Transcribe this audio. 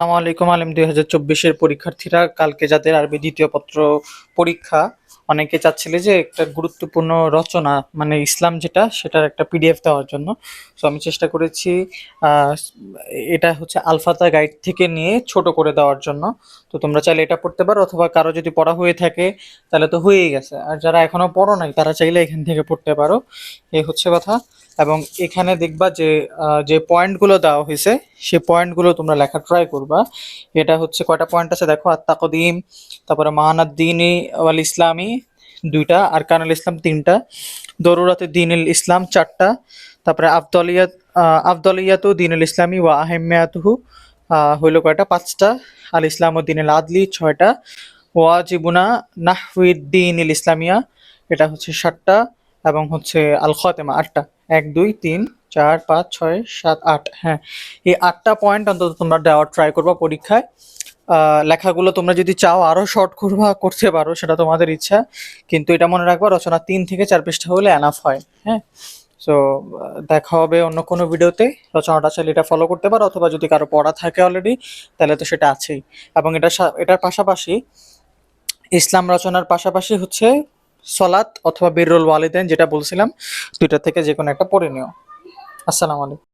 আসসালামু আলাইকুম আলিম, দুই হাজার চব্বিশের পরীক্ষার্থীরা, কালকে যাদের আরবি দ্বিতীয় পত্র পরীক্ষা, অনেকে চাচ্ছিলে যে একটা গুরুত্বপূর্ণ রচনা মানে ইসলাম যেটা, সেটার একটা পিডিএফ দেওয়ার জন্য। তো আমি চেষ্টা করেছি এটা হচ্ছে আলফাতা গাইড থেকে নিয়ে ছোট করে দেওয়ার জন্য। তো তোমরা চাইলে এটা পড়তে পারো, অথবা কারও যদি পড়া হয়ে থাকে, তাহলে তো হয়েই গেছে। আর যারা এখনও পড়ো নাই, তারা চাইলে এখান থেকে পড়তে পারো। এই হচ্ছে কথা। এবং এখানে দেখবা যে যে পয়েন্টগুলো দেওয়া হয়েছে সেই পয়েন্টগুলো তোমরা লেখা ট্রাই করবা। এটা হচ্ছে কয়টা পয়েন্ট আছে দেখো? আত্মাকদিম তারপরে মাহানাদ্দিনী ওয়াল ইসলামী দুইটা আর কানুল ইসলাম তিনটা দরুরাতে দিনুল ইসলাম চারটা তারপরে আফদলিয়াত আহ, আফদলিয়াতু দিনুল ইসলামী ওয়া আহেমিয়াতুহু আহ, হইল কয়টা? পাঁচটা। আল ইসলাম ও দিনুল আদলি ছয়টা। ওয়াজিবুনা নাহউদ্দিন ইসলামিয়া এটা হচ্ছে সাতটা। এবং হচ্ছে আল খতেমা আটটা। এক, দুই, তিন, চার, পাঁচ, ছয়, সাত, আট হ্যাঁ। এই আটটা পয়েন্ট অন্তত তোমরা দেওয়ার ট্রাই করবা পরীক্ষায়। লেখাগুলো তোমরা যদি চাও আরও শর্ট করবা, করতে পারো, সেটা তোমাদের ইচ্ছা। কিন্তু এটা মনে রাখবা, রচনা তিন থেকে চার পৃষ্ঠা হলে এনাফ হয় হ্যাঁ। সো দেখা হবে অন্য কোনো ভিডিওতে রচনাটা চাইলে এটা ফলো করতে পারো, অথবা যদি কারও পড়া থাকে অলরেডি তাহলে তো সেটা আছেই। এবং এটা এটার পাশাপাশি ইসলাম রচনার পাশাপাশি হচ্ছে সলাৎ অথবা বিরুল ওয়ালিদেন যেটা বলছিলাম, দুইটা থেকে যে কোনো একটা পড়ে নিও। আসসালামু আলাইকুম।